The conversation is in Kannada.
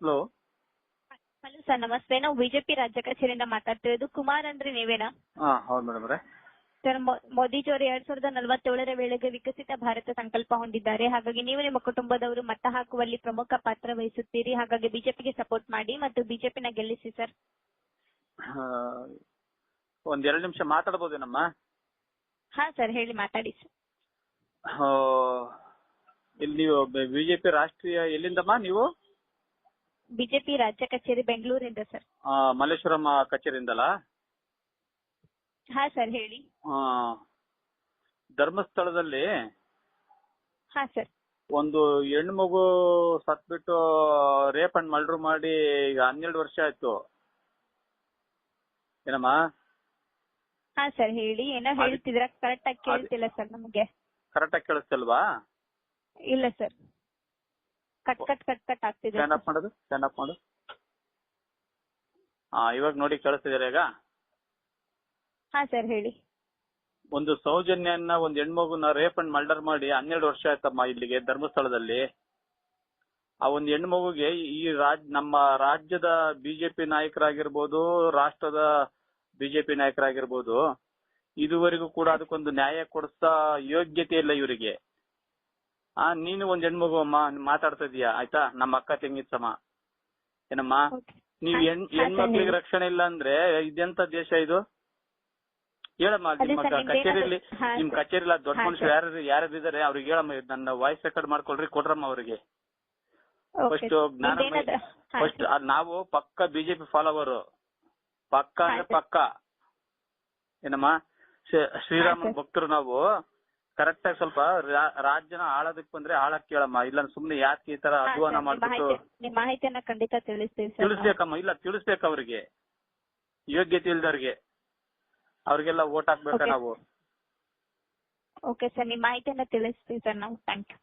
ಹಲೋ ಹಲೋ ಸರ್ ನಮಸ್ತೆ. ನಾವು ಬಿಜೆಪಿ ರಾಜ್ಯ ಕಚೇರಿಯಿಂದ ಮಾತಾಡ್ತಿರೋದು ಕುಮಾರ್ ಅಂದ್ರೆ ನೀವೇನಾ? ಹಾ ಹೌದು ಮೇಡಮ್ ಅವರೇ. ಸರ್ ಮೋದಿಜಿಯವರು ಎರಡ್ ಸಾವಿರದ ನಲವತ್ತೇಳರ ವೇಳೆಗೆ ವಿಕಸಿತ ಭಾರತ ಸಂಕಲ್ಪ ಹೊಂದಿದ್ದಾರೆ. ಹಾಗಾಗಿ ನೀವು ನಿಮ್ಮ ಕುಟುಂಬದವರು ಮತ ಹಾಕುವಲ್ಲಿ ಪ್ರಮುಖ ಪಾತ್ರ ವಹಿಸುತ್ತೀರಿ. ಹಾಗಾಗಿ ಬಿಜೆಪಿಗೆ ಸಪೋರ್ಟ್ ಮಾಡಿ ಮತ್ತು ಬಿಜೆಪಿನ ಗೆಲ್ಲಿಸಿ ಸರ್ ಒಂದ್ ಎರಡು ನಿಮಿಷ ಮಾತಾಡ್ಬೋದೇನಮ್ಮ? ಹಾ ಸರ್ ಹೇಳಿ ಮಾತಾಡಿ ಸರ್ ಆ, ಇಲ್ಲಿ ನೀವು ಬಿಜೆಪಿ ರಾಷ್ಟ್ರೀಯ ಎಲ್ಲಿಂದಮ್ಮ ನೀವು? ಬಿಜೆಪಿ ರಾಜ್ಯ ಕಚೇರಿ ಬೆಂಗಳೂರಿಂದ ಸರ್. ಆ, ಮಲ್ಲೇಶ್ವರಂ ಕಚೇರಿಯಿಂದಲಾ? ಹಾ ಸರ್ ಹೇಳಿ. ಆ, ಧರ್ಮಸ್ಥಳದಲ್ಲಿ ಹಾ ಸರ್. ಒಂದು ಹೆಣ್ಣು ಮಗು ಸತ್ಬಿಟ್ಟು ರೇಪ್ ಅಂಡ್ ಮರ್ಡರ್ ಮಾಡಿ ಈಗ ಹನ್ನೆರಡು ವರ್ಷ ಆಯ್ತು. ಏನಮ್ಮ? ಹಾ ಸರ್ ಹೇಳಿ. ಏನೋ ಹೇಳ್ತಿದ್ರ ಕರೆಕ್ಟ್ ಆಗಿ ಕೇಳ್ತಿಲ್ಲ ಸರ್ ನಮಗೆ. ಕರೆಕ್ಟಾಗಿ ಕೇಳಿಸ್ತಲ್ವಾ? ಇಲ್ಲ sir. Cut cut cut cut ಆಗ್ತಿದೆ. ಸ್ಟ್ಯಾಂಡ್ ಅಪ್ ಮಾಡೋದು ಸ್ಟ್ಯಾಂಡ್ ಅಪ್ ಮಾಡು ಹಾ ಇವಾಗ ನೋಡಿ ಕೇಳಿಸ್ತಿದ್ದೀರಾ ಈಗ? ಹಾ ಸರ್ ಹೇಳಿ. ಒಂದು ಸೌಜನ್ಯನ ಒಂದು ಹೆಣ್ಮಗುನ ರೇಪ್ ಅಂಡ್ ಮರ್ಡರ್ ಮಾಡಿ ಹನ್ನೆರಡು ವರ್ಷ ಆಯ್ತಮ್ಮ ಇಲ್ಲಿಗೆ ಧರ್ಮಸ್ಥಳದಲ್ಲಿ. ಆ ಒಂದು ಹೆಣ್ಮಗುಗೆ ಈ ರಾಜ್ ನಮ್ಮ ರಾಜ್ಯದ ಬಿಜೆಪಿ ನಾಯಕರಾಗಿರ್ಬೋದು ರಾಷ್ಟ್ರದ ಬಿಜೆಪಿ ನಾಯಕರಾಗಿರ್ಬೋದು ಇದುವರೆಗೂ ಕೂಡ ಅದಕ್ಕೊಂದು ನ್ಯಾಯ ಕೊಡಿಸ್ತಾ ಯೋಗ್ಯತೆ ಇಲ್ಲ ಇವರಿಗೆ. ಆ ನೀನು ಒಂದ್ ಹೆಣ್ಮಗು ಅಮ್ಮ ಮಾತಾಡ್ತಾ ಇದೀಯಾ? ಆಯ್ತಾ? ನಮ್ಮ ಅಕ್ಕ ತಂಗಿ ಸಮ. ಏನಮ್ಮ. ನೀವ್ ಹೆಣ್ ಹೆಣ್ಮಕ್ಳಿಗೆ ರಕ್ಷಣೆ ಇಲ್ಲ ಅಂದ್ರೆ ಇದೆಂತ ದೇಶ ಇದು? ಹೇಳಮ್ಮ ನಿಮ್ಮ ಕಚೇರಿಲಿ ನಿಮ್ ಕಚೇರಿ ಕಚೇರಿಲಿ ದೊಡ್ಡ ಮನುಷ್ಯರು. ಯಾರು ಯಾರು ಇದಾರೆ ಅವ್ರಿಗೆ ಹೇಳಮ್ಮ ನನ್ನ ವಾಯ್ಸ್ ರೆಕಾರ್ಡ್ ಮಾಡ್ಕೊಳ್ರಿ ಕೊಡ್ರಮ್ಮ ಅವ್ರಿಗೆ. ಫಸ್ಟ್ ಜ್ಞಾನ ಫಸ್ಟ್ ನಾವು ಪಕ್ಕ ಬಿಜೆಪಿ ಫಾಲೋವರ್ ಪಕ್ಕ ಅಂದ್ರೆ. ಪಕ್ಕ. ಏನಮ್ಮ? ಶ್ರೀರಾಮ ಶ್ರೀರಾಮನ್ ಭಕ್ತರು ನಾವು. ಕರೆಕ್ಟ್ ಆಗಿ ಸ್ವಲ್ಪ ರಾಜ್ಯನ ಆಳೋದಕ್ ಬಂದ್ರೆ ಆಳಕ್ ಕೇಳಮ್ಮ. ಇಲ್ಲ ಸುಮ್ನೆ ಯಾಕೆ ಈ ತರ ಅಧ್ವಾನ ಮಾಡ್ಬಿಟ್ಟು ನಿಮ್ಮ ಮಾಹಿತಿಯನ್ನ ಖಂಡಿತ ತಿಳಿಸ್ತೀವಿ ಸರ್ ತಿಳಿಸ್ಬೇಕಮ್ಮ. ಇಲ್ಲ ತಿಳಿಸ್ಬೇಕು ಅವ್ರಿಗೆ. ಯೋಗ್ಯತೆ ಇಲ್ದವ್ರಿಗೆ ಅವ್ರಿಗೆಲ್ಲ ವೋಟ್ ಹಾಕ್ಬೇಕ ನಾವು. ಓಕೆ ಸರ್ ನಿಮ್ಮ ಮಾಹಿತಿಯನ್ನ ತಿಳಿಸ್ತೀವಿ ಸರ್ ನಾವು. Thank you